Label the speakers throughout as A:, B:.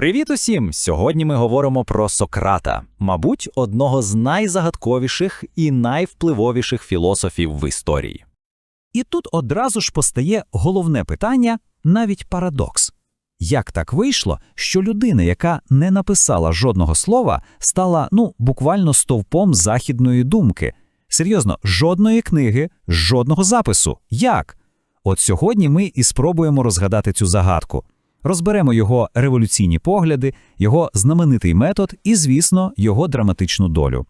A: Привіт усім! Сьогодні ми говоримо про Сократа, мабуть, одного з найзагадковіших і найвпливовіших філософів в історії. І тут одразу ж постає головне питання, навіть парадокс. Як так вийшло, що людина, яка не написала жодного слова, стала ну буквально стовпом західної думки? Серйозно, жодної книги, жодного запису. Як? От сьогодні ми і спробуємо розгадати цю загадку. Розберемо його революційні погляди, його знаменитий метод і, звісно, його драматичну долю.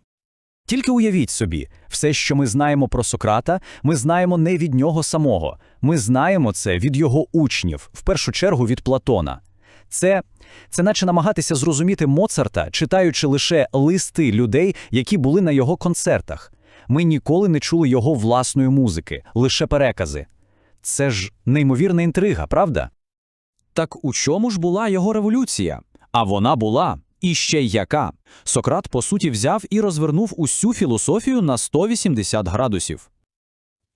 A: Тільки уявіть собі, все, що ми знаємо про Сократа, ми знаємо не від нього самого. Ми знаємо це від його учнів, в першу чергу від Платона. Це, це наче намагатися зрозуміти Моцарта, читаючи лише листи людей, які були на його концертах. Ми ніколи не чули його власної музики, лише перекази. Це ж неймовірна інтрига, правда? Так у чому ж була його революція? А вона була. І ще яка. Сократ, по суті, взяв і розвернув усю філософію на 180 градусів.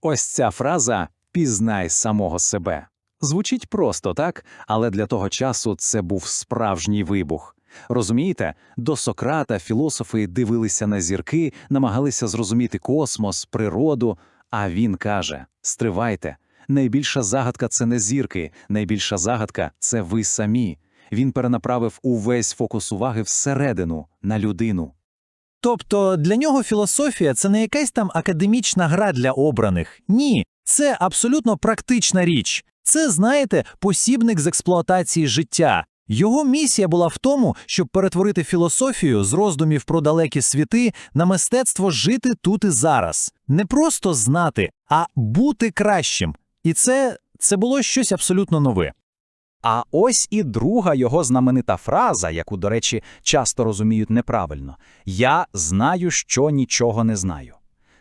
B: Ось ця фраза пізнай самого себе. Звучить просто так, але для того часу це був справжній вибух. Розумієте, до Сократа філософи дивилися на зірки, намагалися зрозуміти космос, природу. А він каже: Стривайте, найбільша загадка це не зірки, найбільша загадка це ви самі. Він перенаправив увесь фокус уваги всередину на людину.
C: Тобто для нього філософія це не якась там академічна гра для обраних. Ні, це абсолютно практична річ. Це, знаєте, посібник з експлуатації життя. Його місія була в тому, щоб перетворити філософію з роздумів про далекі світи на мистецтво жити тут і зараз. Не просто знати, а бути кращим. І це, це було щось абсолютно нове.
A: А ось і друга його знаменита фраза, яку, до речі, часто розуміють неправильно: Я знаю, що нічого не знаю.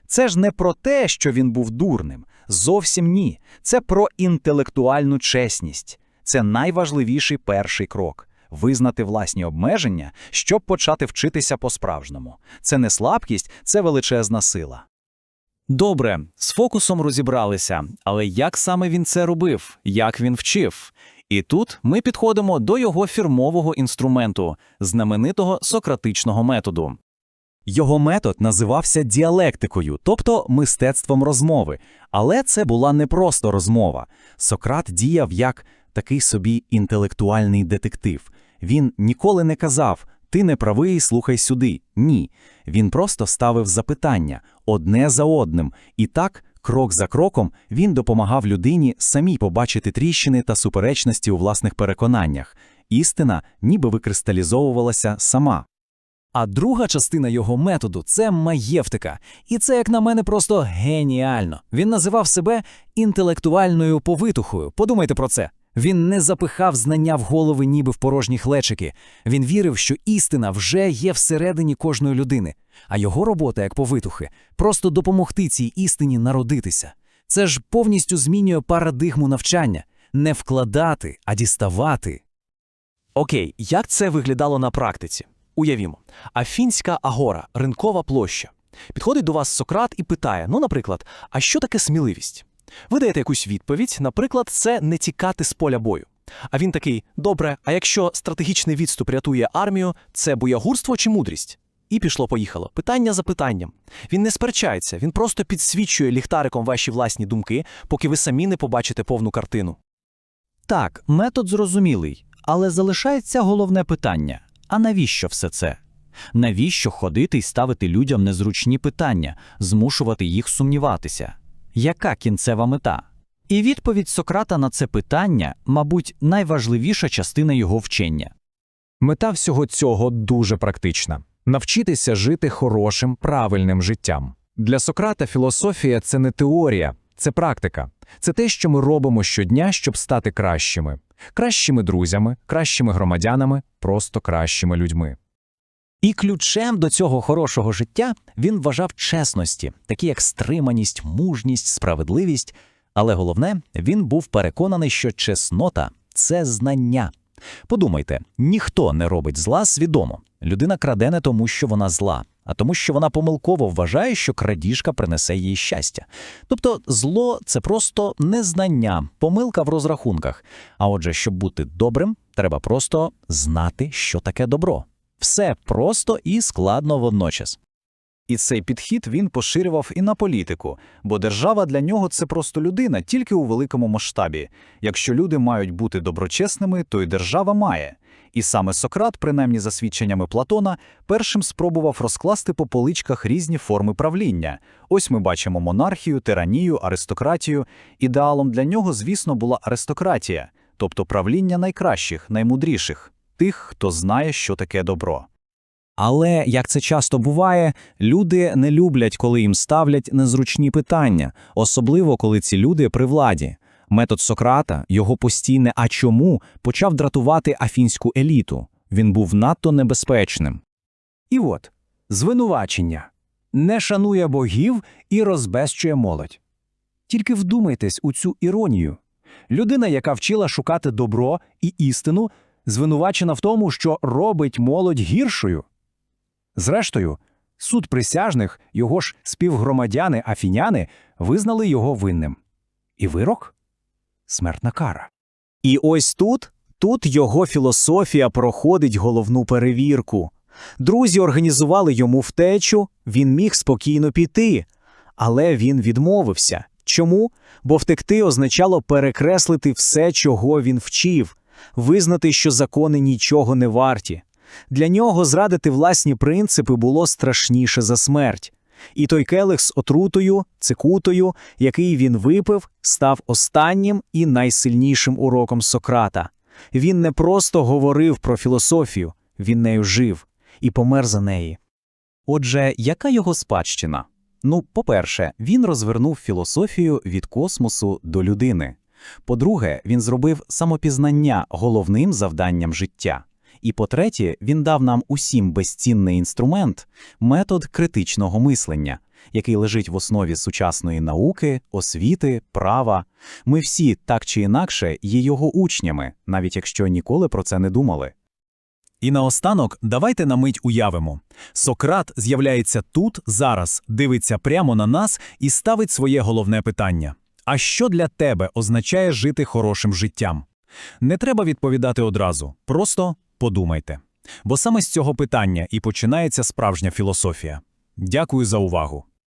A: Це ж не про те, що він був дурним. Зовсім ні. Це про інтелектуальну чесність. Це найважливіший перший крок визнати власні обмеження, щоб почати вчитися по-справжньому. Це не слабкість, це величезна сила. Добре, з фокусом розібралися, але як саме він це робив, як він вчив? І тут ми підходимо до його фірмового інструменту, знаменитого сократичного методу. Його метод називався діалектикою, тобто мистецтвом розмови. Але це була не просто розмова. Сократ діяв як такий собі інтелектуальний детектив. Він ніколи не казав Ти не правий, слухай сюди. Ні. Він просто ставив запитання одне за одним, і так, крок за кроком, він допомагав людині самій побачити тріщини та суперечності у власних переконаннях. Істина ніби викристалізовувалася сама. А друга частина його методу це маєвтика. І це, як на мене, просто геніально. Він називав себе інтелектуальною повитухою. Подумайте про це. Він не запихав знання в голови, ніби в порожні хлечики. Він вірив, що істина вже є всередині кожної людини, а його робота, як повитухи, просто допомогти цій істині народитися. Це ж повністю змінює парадигму навчання не вкладати, а діставати.
D: Окей, як це виглядало на практиці? Уявімо, Афінська агора, ринкова площа. Підходить до вас Сократ і питає: ну, наприклад, а що таке сміливість? Ви даєте якусь відповідь, наприклад, це не тікати з поля бою. А він такий: добре, а якщо стратегічний відступ рятує армію, це боягурство чи мудрість? І пішло-поїхало. Питання за питанням. Він не сперечається, він просто підсвічує ліхтариком ваші власні думки, поки ви самі не побачите повну картину.
A: Так, метод зрозумілий, але залишається головне питання: а навіщо все це? Навіщо ходити і ставити людям незручні питання, змушувати їх сумніватися? Яка кінцева мета? І відповідь Сократа на це питання, мабуть, найважливіша частина його вчення.
E: Мета всього цього дуже практична навчитися жити хорошим, правильним життям. Для Сократа філософія це не теорія, це практика. Це те, що ми робимо щодня, щоб стати кращими, кращими друзями, кращими громадянами, просто кращими людьми.
A: І ключем до цього хорошого життя він вважав чесності, такі як стриманість, мужність, справедливість. Але головне, він був переконаний, що чеснота це знання. Подумайте, ніхто не робить зла свідомо. Людина краде не тому, що вона зла, а тому, що вона помилково вважає, що крадіжка принесе їй щастя. Тобто, зло це просто незнання, помилка в розрахунках. А отже, щоб бути добрим, Треба просто знати, що таке добро. Все просто і складно водночас. І цей підхід він поширював і на політику, бо держава для нього це просто людина, тільки у великому масштабі. Якщо люди мають бути доброчесними, то й держава має. І саме Сократ, принаймні за свідченнями Платона, першим спробував розкласти по поличках різні форми правління. Ось ми бачимо монархію, тиранію, аристократію. Ідеалом для нього, звісно, була аристократія, тобто правління найкращих, наймудріших, тих, хто знає, що таке добро.
F: Але, як це часто буває, люди не люблять, коли їм ставлять незручні питання, особливо коли ці люди при владі. Метод Сократа, його постійне «а чому» почав дратувати афінську еліту. Він був надто небезпечним.
B: І от звинувачення не шанує богів і розбещує молодь. Тільки вдумайтесь у цю іронію. Людина, яка вчила шукати добро і істину, звинувачена в тому, що робить молодь гіршою. Зрештою, суд присяжних, його ж співгромадяни афіняни, визнали його винним. І вирок смертна кара.
D: І ось тут, тут його філософія проходить головну перевірку. Друзі організували йому втечу, він міг спокійно піти. Але він відмовився. Чому? Бо втекти означало перекреслити все, чого він вчив, визнати, що закони нічого не варті. Для нього зрадити власні принципи було страшніше за смерть. І той келих з отрутою, цикутою, який він випив, став останнім і найсильнішим уроком Сократа. Він не просто говорив про філософію, він нею жив і помер за неї.
A: Отже, яка його спадщина? Ну, по-перше, він розвернув філософію від космосу до людини. По-друге, він зробив самопізнання головним завданням життя. І по-третє, він дав нам усім безцінний інструмент метод критичного мислення, який лежить в основі сучасної науки, освіти, права. Ми всі, так чи інакше, є його учнями, навіть якщо ніколи про це не думали.
C: І наостанок давайте на мить уявимо. Сократ з'являється тут, зараз, дивиться прямо на нас і ставить своє головне питання. А що для тебе означає жити хорошим життям? Не треба відповідати одразу, просто подумайте. Бо саме з цього питання і починається справжня філософія. Дякую за увагу.